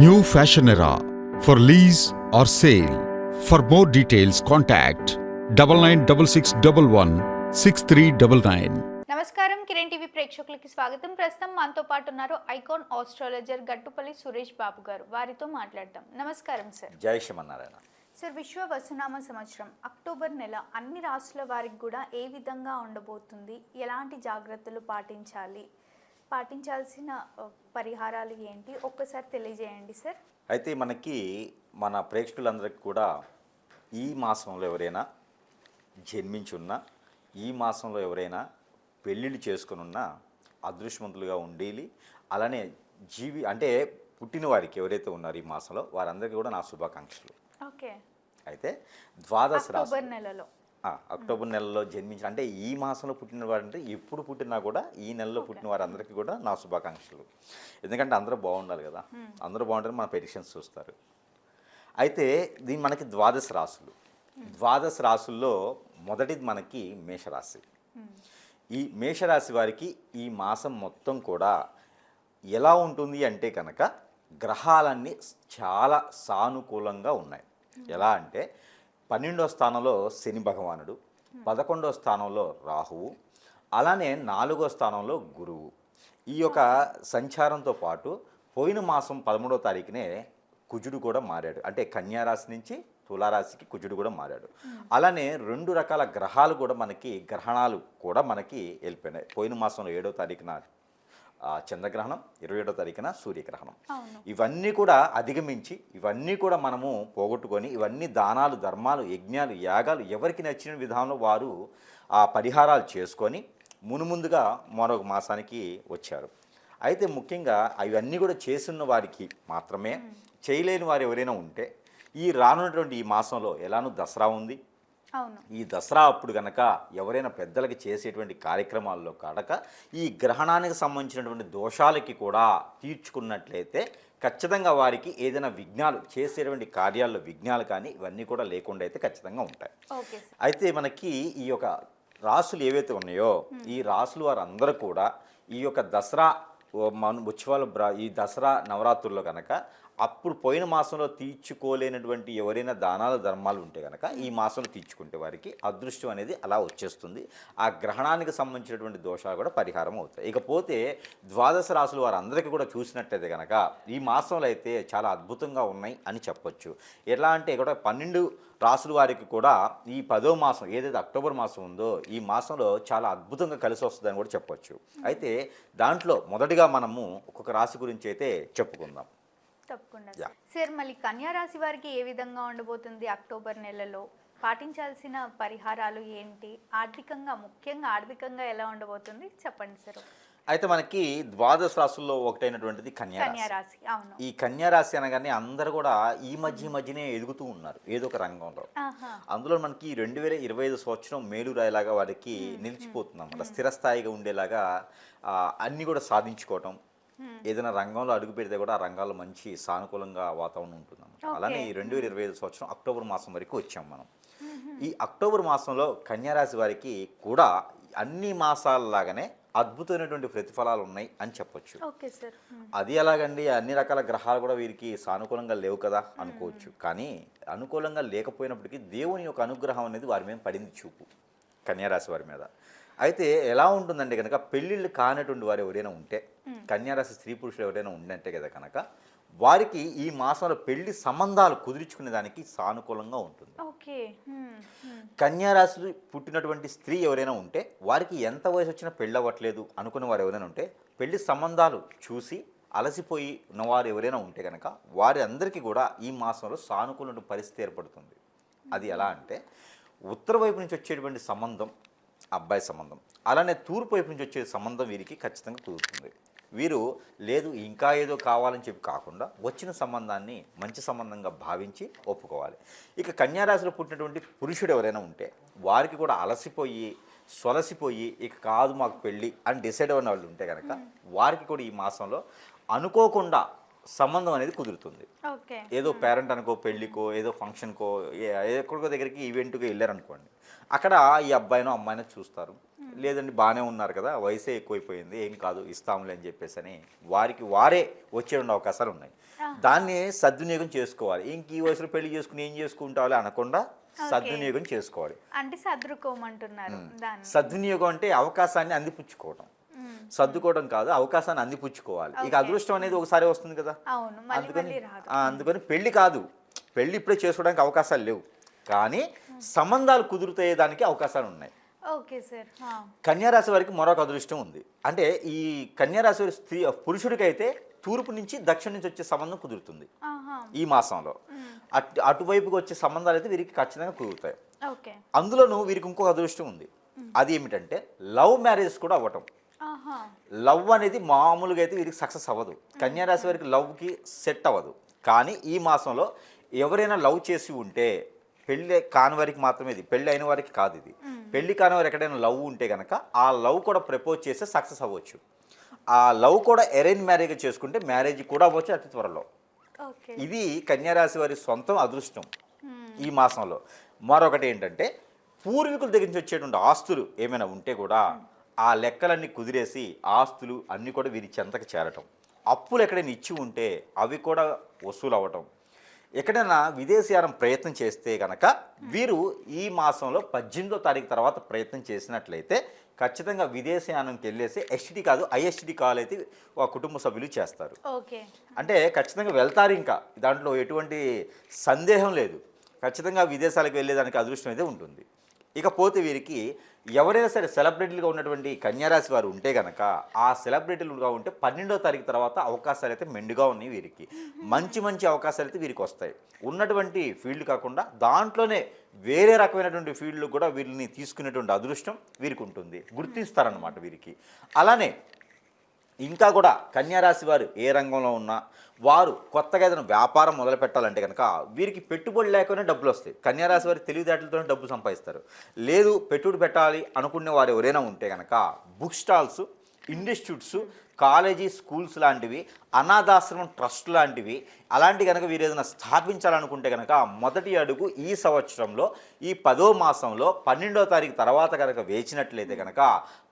New Fashion Era. For lease or sale. For more details, contact double nine double six double one six three double nine. నమస్కారం Kiran TV ప్రేక్షకులకి స్వాగతం. ప్రస్తుతం మనతో పాటు ఉన్నారు icon astrologer Gattupalli Suresh Babu గారు. వారితో మాట్లాడదాం. నమస్కారం సార్. జై శ్రీమన్నారాయణ. సార్ విశ్వ వసునామ సంవత్సరం అక్టోబర్ నెల అన్ని రాష్ట్రాల వారికి కూడా ఏ విధంగా ఉండబోతుంది? ఎలాంటి జాగ్రత్తలు పాటించాలి? పాటించాల్సిన పరిహారాలు ఏంటి? ఒక్కసారి తెలియజేయండి సార్. అయితే మనకి మన ప్రేక్షకులందరికీ కూడా ఈ మాసంలో ఎవరైనా జన్మించున్నా ఈ మాసంలో ఎవరైనా పెళ్ళిళ్ళు చేసుకుని ఉన్నా అదృష్టవంతులుగా ఉండేది అలానే జీవి అంటే పుట్టిన వారికి ఎవరైతే ఉన్నారో ఈ మాసంలో వారందరికీ కూడా నా శుభాకాంక్షలు. ఓకే. అయితే ద్వాదశ రాశి నెలలో. అక్టోబర్ నెలలో జన్మించిన అంటే ఈ మాసంలో పుట్టిన వారు అంటే ఎప్పుడు పుట్టినా కూడా ఈ నెలలో పుట్టిన వారందరికీ కూడా నా శుభాకాంక్షలు. ఎందుకంటే అందరూ బాగుండాలి కదా. అందరూ బాగుంటారు మన పెడిషన్స్ చూస్తారు. అయితే దీని మనకి ద్వాదశ రాశులు. ద్వాదశ రాశుల్లో మొదటిది మనకి మేషరాశి. ఈ మేషరాశి వారికి ఈ మాసం మొత్తం కూడా ఎలా ఉంటుంది అంటే కనుక గ్రహాలన్నీ చాలా సానుకూలంగా ఉన్నాయి. ఎలా అంటే పన్నెండో స్థానంలో శని భగవానుడు పదకొండో స్థానంలో రాహువు అలానే నాలుగో స్థానంలో గురువు. ఈ యొక్క సంచారంతో పాటు పోయిన మాసం పదమూడో తారీఖునే కుజుడు కూడా మారాడు. అంటే కన్యారాశి నుంచి తులారాశికి కుజుడు కూడా మారాడు. అలానే రెండు రకాల గ్రహాలు కూడా మనకి గ్రహణాలు కూడా మనకి వెళ్ళిపోయినాయి పోయిన మాసంలో ఏడో తారీఖున చంద్రగ్రహణం ఇరవై ఏడో తారీఖున సూర్యగ్రహణం. ఇవన్నీ కూడా అధిగమించి ఇవన్నీ కూడా మనము పోగొట్టుకొని ఇవన్నీ దానాలు ధర్మాలు యజ్ఞాలు యాగాలు ఎవరికి నచ్చిన విధానంలో వారు ఆ పరిహారాలు చేసుకొని మునుముందుగా మరొక మాసానికి వచ్చారు. అయితే ముఖ్యంగా అవన్నీ కూడా చేస్తున్న వారికి మాత్రమే చేయలేని వారు ఎవరైనా ఉంటే ఈ రానున్నటువంటి ఈ మాసంలో ఎలానూ దసరా ఉంది ఈ దసరా అప్పుడు గనక ఎవరైనా పెద్దలకి చేసేటువంటి కార్యక్రమాల్లో కనుక ఈ గ్రహణానికి సంబంధించినటువంటి దోషాలకి కూడా తీర్చుకున్నట్లయితే ఖచ్చితంగా వారికి ఏదైనా విఘ్నాలు చేసేటువంటి కార్యాల్లో విఘ్నాలు కానీ ఇవన్నీ కూడా లేకుండా అయితే ఖచ్చితంగా ఉంటాయి. అయితే మనకి ఈ యొక్క రాసులు ఏవైతే ఉన్నాయో ఈ రాసులు వారందరూ కూడా ఈ యొక్క దసరా మన ఉత్సవాలు ఈ దసరా నవరాత్రుల్లో కనుక అప్పుడు పోయిన మాసంలో తీర్చుకోలేనటువంటి ఎవరైనా దానాలు ధర్మాలు ఉంటే కనుక ఈ మాసంలో తీర్చుకుంటే వారికి అదృష్టం అనేది అలా వచ్చేస్తుంది. ఆ గ్రహణానికి సంబంధించినటువంటి దోషాలు కూడా పరిహారం అవుతాయి. ఇకపోతే ద్వాదశ రాసులు వారందరికీ కూడా చూసినట్టయితే కనుక ఈ మాసంలో అయితే చాలా అద్భుతంగా ఉన్నాయి అని చెప్పొచ్చు. ఎలా అంటే ఇక్కడ పన్నెండు రాసుల వారికి కూడా ఈ పదో మాసం ఏదైతే అక్టోబర్ మాసం ఉందో ఈ మాసంలో చాలా అద్భుతంగా కలిసి వస్తుందని కూడా చెప్పొచ్చు. అయితే దాంట్లో మొదటిగా మనము ఒక్కొక్క రాశి గురించి అయితే చెప్పుకుందాం. తప్పకుండా. సార్ మళ్ళీ కన్యా రాశి వారికి ఏ విధంగా ఉండబోతుంది అక్టోబర్ నెలలో? పాటించాల్సిన పరిహారాలు ఏంటి? ఆర్థికంగా ముఖ్యంగా ఆర్థికంగా ఎలా ఉండబోతుంది? చెప్పండి సార్. అయితే మనకి ద్వాదశ రాసుల్లో ఒకటైనటువంటిది కన్యా కన్యా రాశి. రాశి అవును. ఈ కన్యా రాశి అనగానే అందరూ కూడా ఈ మధ్య మధ్యనే ఎదుగుతూ ఉన్నారు ఏదో ఒక రంగంలో. అందులో మనకి రెండు వేల ఇరవై ఐదు సంవత్సరం మేలు రాయలాగా వారికి నిలిచిపోతుంది అనమాట స్థిరస్థాయిగా ఉండేలాగా అన్ని కూడా సాధించుకోవటం. ఏదైనా రంగంలో అడుగు పెడితే కూడా ఆ రంగాల్లో మంచి సానుకూలంగా వాతావరణం ఉంటుంది Okay. అలానే ఈ రెండు వేల ఇరవై ఐదు సంవత్సరం అక్టోబర్ మాసం వరకు వచ్చాం మనం. ఈ అక్టోబర్ మాసంలో కన్యారాశి వారికి కూడా అన్ని మాసాలలాగానే అద్భుతమైనటువంటి ప్రతిఫలాలు ఉన్నాయి అని చెప్పొచ్చు. Okay sir. మ్మ్. అది ఎలాగండి? అన్ని రకాల గ్రహాలు కూడా వీరికి సానుకూలంగా లేవు కదా అనుకోవచ్చు. కానీ అనుకూలంగా లేకపోయినప్పటికీ దేవుని యొక్క అనుగ్రహం అనేది వారి మీద పడింది చూపు కన్యారాశి వారి మీద. అయితే ఎలా ఉంటుందంటే కనుక పెళ్ళిళ్ళు కానటువంటి వారు ఎవరైనా ఉంటే కన్యారాశి స్త్రీ పురుషులు ఎవరైనా ఉండంటే కదా కనుక వారికి ఈ మాసంలో పెళ్ళి సంబంధాలు కుదుర్చుకునే దానికి సానుకూలంగా ఉంటుంది. కన్యారాశి పుట్టినటువంటి స్త్రీ ఎవరైనా ఉంటే వారికి ఎంత వయసు వచ్చినా పెళ్ళి అవ్వట్లేదు అనుకునే వారు ఎవరైనా ఉంటే పెళ్ళి సంబంధాలు చూసి అలసిపోయి ఉన్నవారు ఎవరైనా ఉంటే కనుక వారి అందరికీ కూడా ఈ మాసంలో సానుకూల పరిస్థితి ఏర్పడుతుంది. అది ఎలా అంటే ఉత్తర వైపు నుంచి వచ్చేటువంటి సంబంధం అబ్బాయి సంబంధం అలానే తూర్పు వైపు నుంచి వచ్చే సంబంధం వీరికి ఖచ్చితంగా కుదురుతుంది. వీరు లేదు ఇంకా ఏదో కావాలని చెప్పి కాకుండా వచ్చిన సంబంధాన్ని మంచి సంబంధంగా భావించి ఒప్పుకోవాలి. ఇక కన్యారాశిలో పుట్టినటువంటి పురుషుడు ఎవరైనా ఉంటే వారికి కూడా అలసిపోయి సొలసిపోయి ఇక కాదు మాకు పెళ్ళి అని డిసైడ్ అయిన వాళ్ళు ఉంటే కనుక వారికి కూడా ఈ మాసంలో అనుకోకుండా సంబంధం అనేది కుదురుతుంది. ఏదో పేరెంట్ అనుకో పెళ్ళికో ఏదో ఫంక్షన్కో ఎక్కడికో దగ్గరికి ఈవెంట్కి వెళ్ళారనుకోండి అక్కడ ఈ అబ్బాయినో అమ్మాయినో చూస్తారు. లేదండి బాగానే ఉన్నారు కదా వయసే ఎక్కువైపోయింది ఏం కాదు ఇస్తాంలే అని చెప్పేసి అని వారికి వారే వచ్చే అవకాశాలు ఉన్నాయి. దాన్ని సద్వినియోగం చేసుకోవాలి. ఇంక ఈ వయసులో పెళ్ళి చేసుకుని ఏం చేసుకుంటావాలి అనకుండా సద్వినియోగం చేసుకోవాలి. అంటే సర్దుకోమంటున్నారు సద్వినియోగం అంటే అవకాశాన్ని అందిపుచ్చుకోవడం. సర్దుకోవడం కాదు అవకాశాన్ని అందిపుచ్చుకోవాలి. ఇక అదృష్టం అనేది ఒకసారి వస్తుంది కదా. అందుకని అందుకని పెళ్ళి కాదు పెళ్ళి ఇప్పుడే చేసుకోవడానికి అవకాశాలు లేవు. కానీ సంబంధాలు కుదురుతయ్యే దానికి అవకాశాలు ఉన్నాయి. Okay sir. కన్యారాశి వారికి మరొక అదృష్టం ఉంది. అంటే ఈ కన్యారాశి వారి స్త్రీ పురుషుడికైతే తూర్పు నుంచి దక్షిణ నుంచి వచ్చే సంబంధం కుదురుతుంది. ఈ మాసంలో. అటు అటువైపుకి వచ్చే సంబంధాలు అయితే వీరికి ఖచ్చితంగా కుదురుతాయి. అందులోనూ వీరికి ఇంకొక అదృష్టం ఉంది. అది ఏమిటంటే లవ్ మ్యారేజెస్ కూడా అవ్వటం. లవ్ అనేది మామూలుగా అయితే వీరికి సక్సెస్ అవ్వదు. కన్యారాశి వారికి లవ్కి సెట్ అవ్వదు. కానీ ఈ మాసంలో ఎవరైనా లవ్ చేసి ఉంటే పెళ్ళి కాని వారికి మాత్రమే ఇది. పెళ్ళి అయిన వారికి కాదు ఇది. పెళ్ళి కాని వారు ఎక్కడైనా లవ్ ఉంటే కనుక ఆ లవ్ కూడా ప్రపోజ్ చేస్తే సక్సెస్ అవ్వచ్చు. ఆ లవ్ కూడా అరేంజ్ మ్యారేజ్ చేసుకుంటే మ్యారేజ్ కూడా అవ్వచ్చు అతి త్వరలో. ఇది కన్యారాశి వారి సొంతం అదృష్టం ఈ మాసంలో. మరొకటి ఏంటంటే పూర్వీకుల దగ్గర నుంచి వచ్చేటువంటి ఆస్తులు ఏమైనా ఉంటే కూడా ఆ లెక్కలన్నీ కుదిరేసి ఆస్తులు అన్నీ కూడా వీరి చెంతకు చేరటం. అప్పులు ఎక్కడైనా ఇచ్చి ఉంటే అవి కూడా వసూలు అవ్వటం ఎక్కడైనా విదేశీయానం ప్రయత్నం చేస్తే కనుక వీరు ఈ మాసంలో పద్దెనిమిదో తారీఖు తర్వాత ప్రయత్నం చేసినట్లయితే ఖచ్చితంగా విదేశీయానంకి వెళ్ళేసి ఎస్టీడీ కాదు ఐఎస్టీడీ కాల్ అయితే కుటుంబ సభ్యులు చేస్తారు. ఓకే. అంటే ఖచ్చితంగా వెళ్తారు ఇంకా. దాంట్లో ఎటువంటి సందేహం లేదు. ఖచ్చితంగా విదేశాలకు వెళ్ళేదానికి అదృష్టం అయితే ఉంటుంది. ఇకపోతే వీరికి ఎవరైనా సరే సెలబ్రిటీలుగా ఉన్నటువంటి కన్యారాశి వారు ఉంటే గనక ఆ సెలబ్రిటీలుగా ఉంటే పన్నెండో తారీఖు తర్వాత అవకాశాలు అయితే మెండుగా ఉన్నాయి వీరికి. మంచి మంచి అవకాశాలు అయితే వీరికి వస్తాయి. ఉన్నటువంటి ఫీల్డ్ కాకుండా దాంట్లోనే వేరే రకమైనటువంటి ఫీల్డ్లు కూడా వీరిని తీసుకునేటువంటి అదృష్టం వీరికి ఉంటుంది. గుర్తిస్తారనమాట వీరికి. అలానే ఇంకా కూడా కన్యారాశి వారు ఏ రంగంలో ఉన్నా వారు కొత్తగా ఏదైనా వ్యాపారం మొదలు పెట్టాలంటే కనుక వీరికి పెట్టుబడి లేకపోయినా డబ్బులు వస్తాయి. కన్యారాశి వారి తెలివితేటలతోనే డబ్బు సంపాదిస్తారు. లేదు పెట్టుబడి పెట్టాలి అనుకునే వారు ఎవరైనా ఉంటే కనుక book stalls institutes college schools లాంటివి అనాథాశ్రమం ట్రస్ట్ లాంటివి అలాంటి కనుక వీరు ఏదైనా స్థాపించాలనుకుంటే కనుక మొదటి అడుగు ఈ సంవత్సరంలో ఈ పదో మాసంలో పన్నెండో తారీఖు తర్వాత కనుక వేచినట్లయితే కనుక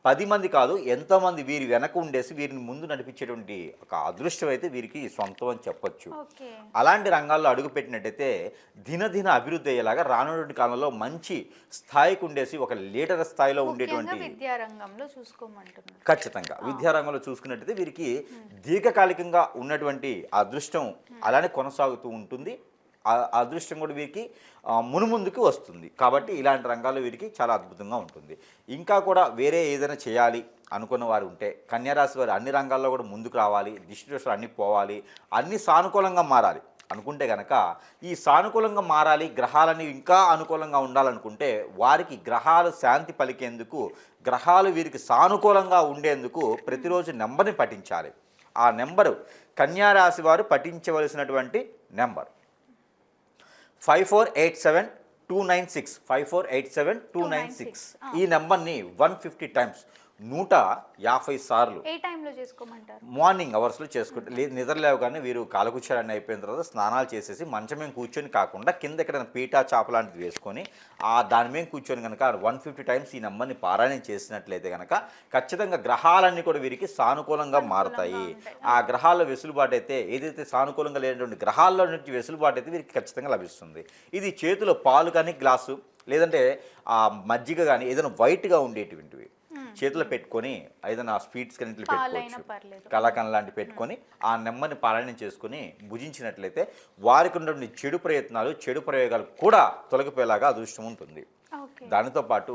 పది మంది కాదు ఎంతోమంది వీరి వెనక ఉండేసి వీరిని ముందు నడిపించేటువంటి ఒక అదృష్టం అయితే వీరికి సొంతం అని చెప్పొచ్చు. అలాంటి రంగాల్లో అడుగుపెట్టినట్టయితే దినదిన అభివృద్ధి అయ్యేలాగా రానున్నటువంటి కాలంలో మంచి స్థాయికి ఉండేసి ఒక లీడర్ స్థాయిలో ఉండేటువంటి విద్యారంగంలో చూసుకోమంటున్నారు. ఖచ్చితంగా. విద్యారంగంలో చూసుకున్నట్టయితే వీరికి దీర్ఘకాలికంగా ఉన్నటువంటి అదృష్టం అలానే కొనసాగుతూ ఉంటుంది. అదృష్టం కూడా వీరికి మునుముందుకు వస్తుంది. కాబట్టి ఇలాంటి రంగాల్లో వీరికి చాలా అద్భుతంగా ఉంటుంది. ఇంకా కూడా వేరే ఏదైనా చేయాలి అనుకున్న వారు ఉంటే కన్యారాశి వారు అన్ని రంగాల్లో కూడా ముందుకు రావాలి డిస్ట్రిబ్యూషన్ అన్ని పోవాలి అన్ని సానుకూలంగా మారాలి అనుకుంటే కనుక ఈ సానుకూలంగా మారాలి గ్రహాలని ఇంకా అనుకూలంగా ఉండాలనుకుంటే వారికి గ్రహాలు శాంతి పలికేందుకు గ్రహాలు వీరికి సానుకూలంగా ఉండేందుకు ప్రతిరోజు నెంబర్ని పఠించాలి. ఆ నెంబరు కన్యారాశి వారు పఠించవలసినటువంటి number. Five four eight seven two nine six. Five four eight seven two nine six. ఈ నెంబర్ని వన్ ఫిఫ్టీ టైమ్స్ నూట యాభై సార్లు ఏ టైంలో చేసుకోమంటారు? మార్నింగ్ అవర్స్లో చేసుకుంటే లేదు నిద్ర లేవగానే వీరు కాలకూర్చాలన్నీ అయిపోయిన తర్వాత స్నానాలు చేసేసి మంచం మీద కూర్చొని కాకుండా కింద ఎక్కడైనా పీటా చాప లాంటిది వేసుకొని ఆ దాని మీద కూర్చొని కనుక వన్ ఫిఫ్టీ టైమ్స్ ఈ నెంబర్ని పారాయణం చేసినట్లయితే కనుక ఖచ్చితంగా గ్రహాలన్నీ కూడా వీరికి సానుకూలంగా మారుతాయి. ఆ గ్రహాల్లో వెసులుబాటు అయితే ఏదైతే సానుకూలంగా లేనటువంటి గ్రహాల్లో నుంచి వెసులుబాటు అయితే వీరికి ఖచ్చితంగా లభిస్తుంది. ఇది చేతిలో పాలు కానీ గ్లాసు లేదంటే ఆ మజ్జిగ కానీ ఏదైనా వైట్గా ఉండేటువంటివి. చేతిలో పెట్టుకొని ఏదైనా స్వీట్స్ కానీ ఇట్లా పెట్టుకోవచ్చు. కలాకండ్ లాంటి పెట్టుకొని ఆ నెమ్మని పారాయణం చేసుకుని భుజించినట్లయితే వారికి ఉన్నటువంటి చెడు ప్రయత్నాలు చెడు ప్రయోగాలు కూడా తొలగిపోయేలాగా అదృష్టం ఉంటుంది. దానితో పాటు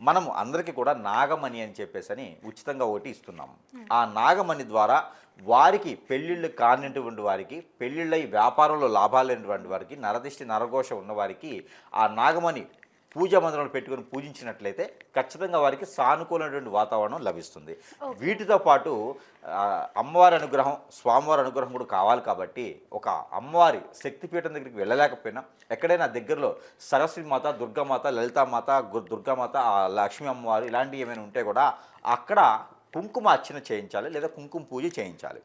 మనం అందరికీ కూడా నాగమణి అని చెప్పేసి అని ఉచితంగా ఒకటి ఇస్తున్నాము ఆ నాగమణి ద్వారా వారికి పెళ్ళిళ్ళు కానిటువంటి వారికి పెళ్ళిళ్ళ వ్యాపారంలో లాభాలు లేనటువంటి వారికి నరదిష్టి నరఘోష ఉన్న వారికి ఆ నాగమణి పూజా మందిరంలో పెట్టుకొని పూజించినట్లయితే ఖచ్చితంగా వారికి సానుకూలమైనటువంటి వాతావరణం లభిస్తుంది. వీటితో పాటు అమ్మవారి అనుగ్రహం స్వామివారి అనుగ్రహం కూడా కావాలి కాబట్టి ఒక అమ్మవారి శక్తిపీఠం దగ్గరికి వెళ్ళలేకపోయినా ఎక్కడైనా దగ్గరలో సరస్వతి మాత దుర్గామాత లలితామాత గు- దుర్గామాత లక్ష్మీ అమ్మవారు ఇలాంటివి ఏమైనా ఉంటే కూడా అక్కడ కుంకుమ అర్చన చేయించాలి లేదా కుంకుమ పూజ చేయించాలి.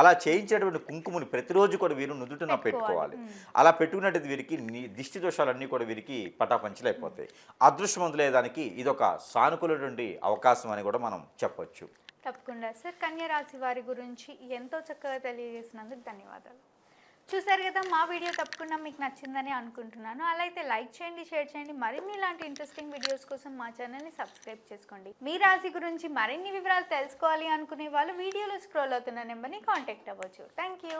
అలా చేయించేటువంటి కుంకుమని ప్రతిరోజు కూడా వీరు నుదుటిన పెట్టుకోవాలి. అలా పెట్టుకున్నట్టు వీరికి దిష్టి దోషాలన్నీ కూడా వీరికి పటాపంచలైపోతాయి. అదృష్టవంతులేదానికి ఇది ఒక సానుకూలటువంటి అవకాశం అని కూడా మనం చెప్పొచ్చు. తప్పకుండా. సార్ కన్యా రాశి వారి గురించి ఎంతో చక్కగా తెలియజేసినందుకు ధన్యవాదాలు. చూసారు కదా మా వీడియో తప్పకుండా మీకు నచ్చిందని అనుకుంటున్నాను. అలా అయితే లైక్ చేయండి షేర్ చేయండి. మరిన్ని ఇలాంటి ఇంట్రెస్టింగ్ వీడియోస్ కోసం మా ఛానల్ని సబ్స్క్రైబ్ చేసుకోండి. మీ రాశి గురించి మరిన్ని వివరాలు తెలుసుకోవాలి అనుకునే వాళ్ళు వీడియోలో స్క్రోల్ అవుతున్న నెంబర్ని కాంటాక్ట్ అవ్వచ్చు. Thank you